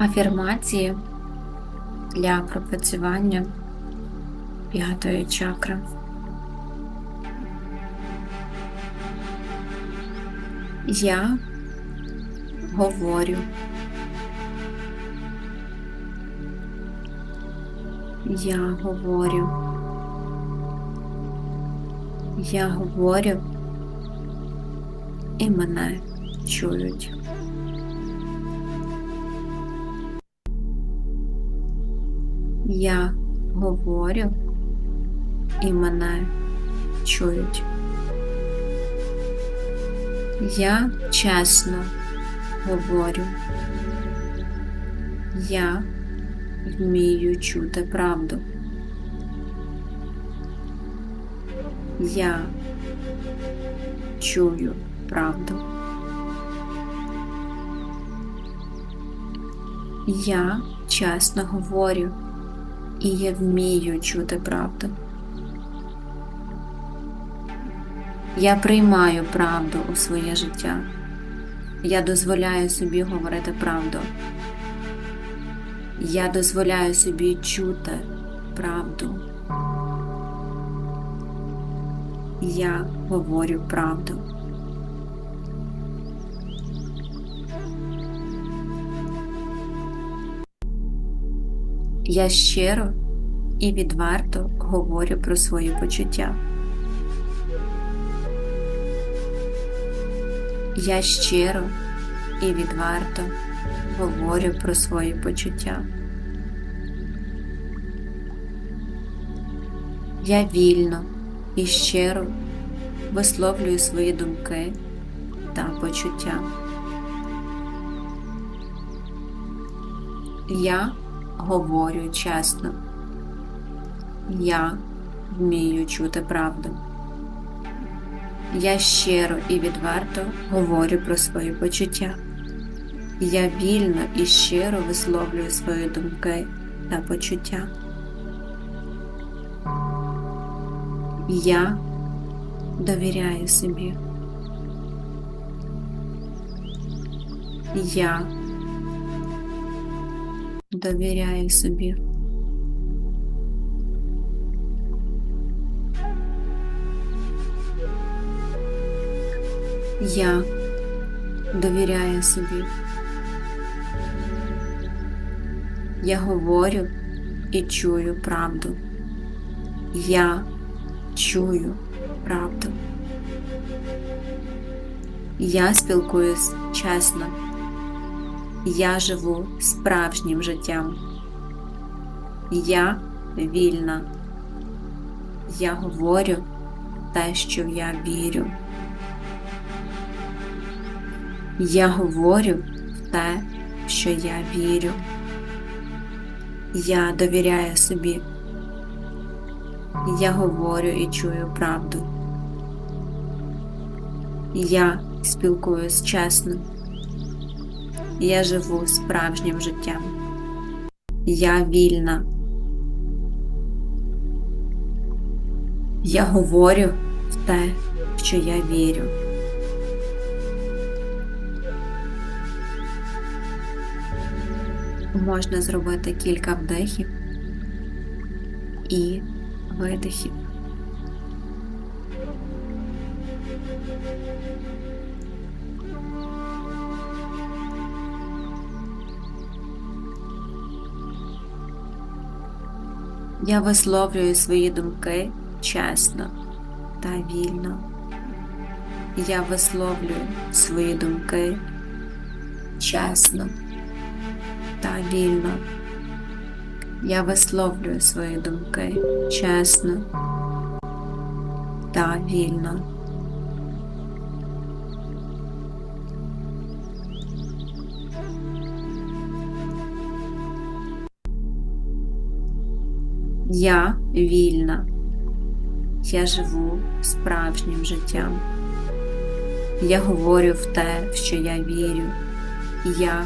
Афірмації для пропрацювання п'ятої чакри. Я говорю. Я говорю. Я говорю, і мене чують. Я говорю, і мене чують. Я чесно говорю. Я вмію чути правду. Я чую правду. Я чесно говорю і я вмію чути правду. Я приймаю правду у своє життя. Я дозволяю собі говорити правду. Я дозволяю собі чути правду. Я говорю правду. Я щиро і відверто говорю про свої почуття. Я щиро і відверто говорю про свої почуття. Я вільно і щиро висловлюю свої думки та почуття. Я говорю чесно. Я вмію чути правду. Я щиро і відверто говорю про свої почуття. Я вільно і щиро висловлюю свої думки та почуття. Я довіряю собі. Я довіряю собі. Я довіряю собі. Я говорю і чую правду. Я чую правду. Я спілкуюсь чесно. Я живу справжнім життям. Я вільна. Я говорю те, що я вірю. Я говорю в те, що я вірю. Я довіряю собі. Я говорю і чую правду. Я спілкуюсь чесно. Я живу справжнім життям. Я вільна. Я говорю в те, в що я вірю. Можна зробити кілька вдихів і видихів. Я висловлюю свої думки чесно та вільно. Я висловлюю свої думки чесно та вільно. Я висловлюю свої думки чесно та вільно. Я вільна. Я живу справжнім життям. Я говорю в те, в що я вірю. Я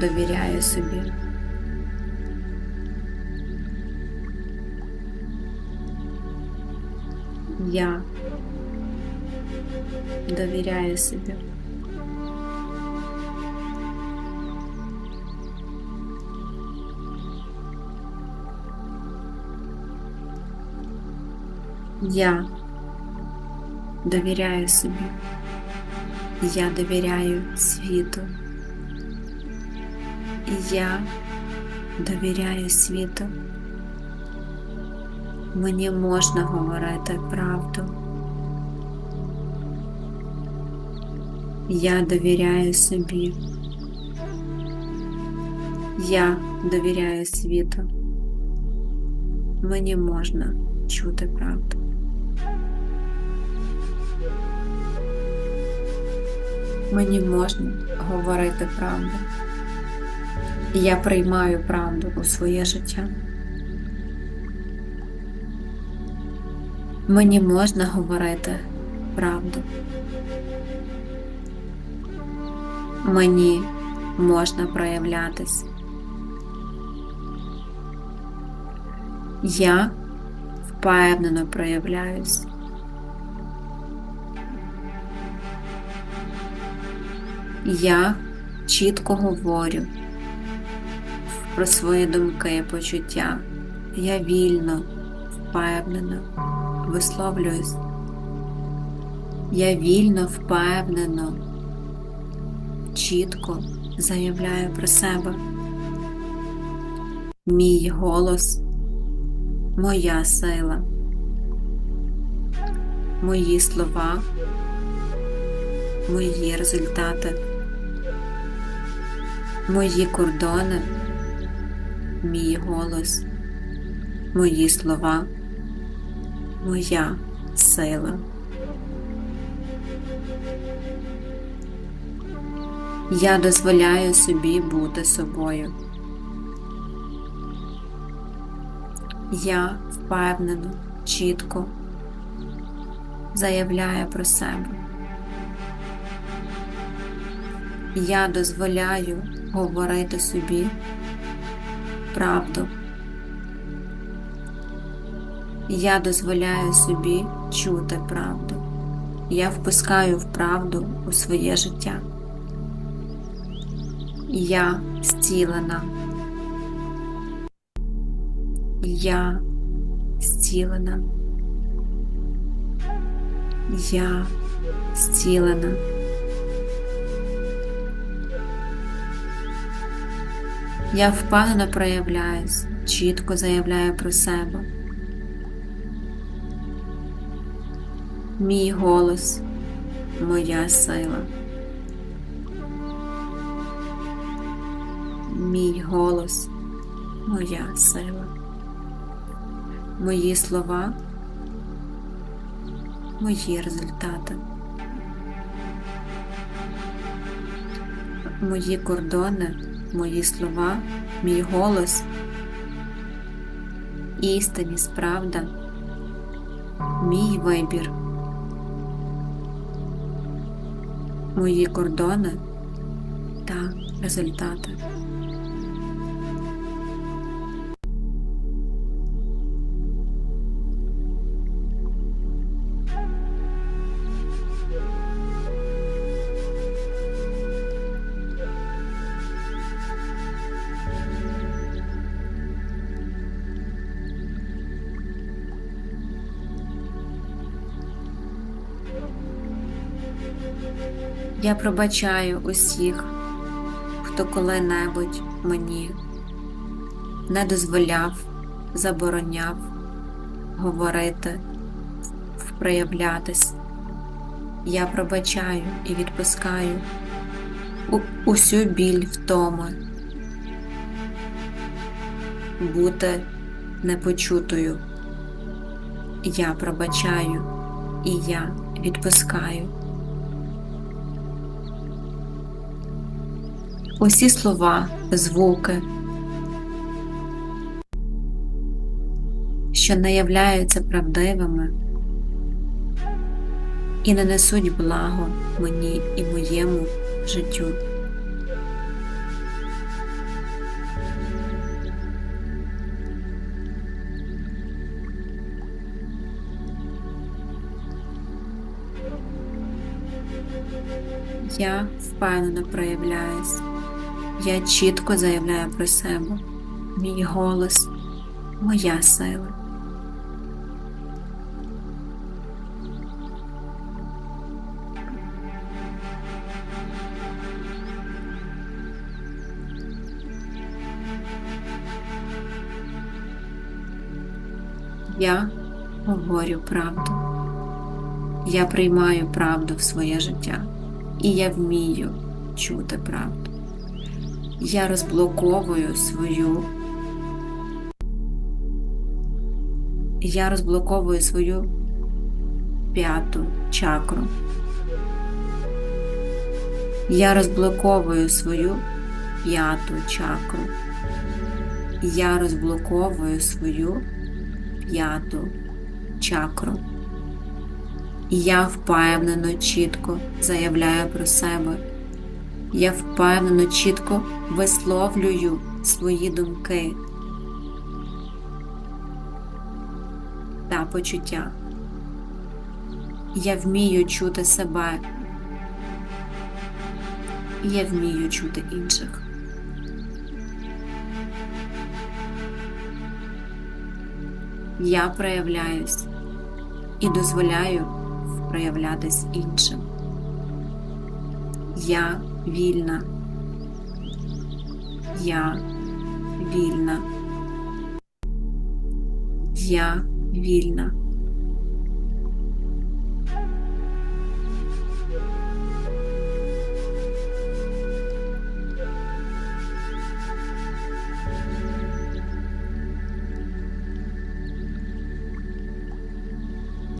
довіряю собі. Я довіряю собі. Я довіряю собі. Я довіряю світу. Я довіряю світу. Мені можна говорити правду. Я довіряю собі. Я довіряю світу. Мені можна чути правду. Мені можна говорити правду. Я приймаю правду у своє життя. Мені можна говорити правду. Мені можна проявлятись. Я впевнено проявляюсь. Я чітко говорю про свої думки і почуття. Я вільно, впевнено висловлююсь. Я вільно, впевнено, чітко заявляю про себе. Мій голос, моя сила, мої слова, мої результати, мої кордони, мій голос, мої слова, моя сила. Я дозволяю собі бути собою. Я впевнено, чітко заявляю про себе. Я дозволяю говорити собі правду. Я дозволяю собі чути правду. Я впускаю в правду у своє життя. Я зцілена. Я зцілена. Я зцілена. Я впевнено проявляюсь, чітко заявляю про себе. Мій голос, моя сила. Мій голос, моя сила. Мої слова, мої результати. Мої кордони, мої слова, мій голос, істинність, правда, мій вибір. Мої кордони та результати. Я пробачаю усіх, хто коли-небудь мені не дозволяв, забороняв говорити, проявлятись. Я пробачаю і відпускаю усю біль втоми, бути непочутою. Я пробачаю і я відпускаю. Усі слова, звуки, що не являються правдивими і не несуть благо мені і моєму життю. Я впевнено проявляюсь. Я чітко заявляю про себе. Мій голос моя сила. Я говорю правду. Я приймаю правду в своє життя, і я вмію чути правду. Я розблоковую свою. Я розблоковую свою п'яту чакру. Я розблоковую свою п'яту чакру. Я розблоковую свою п'яту чакру. Я впевнено чітко заявляю про себе. Я впевнено чітко висловлюю свої думки та почуття. Я вмію чути себе. Я вмію чути інших. Я проявляюсь і дозволяю проявлятись іншим. Я вільна. Я вільна. Я вільна.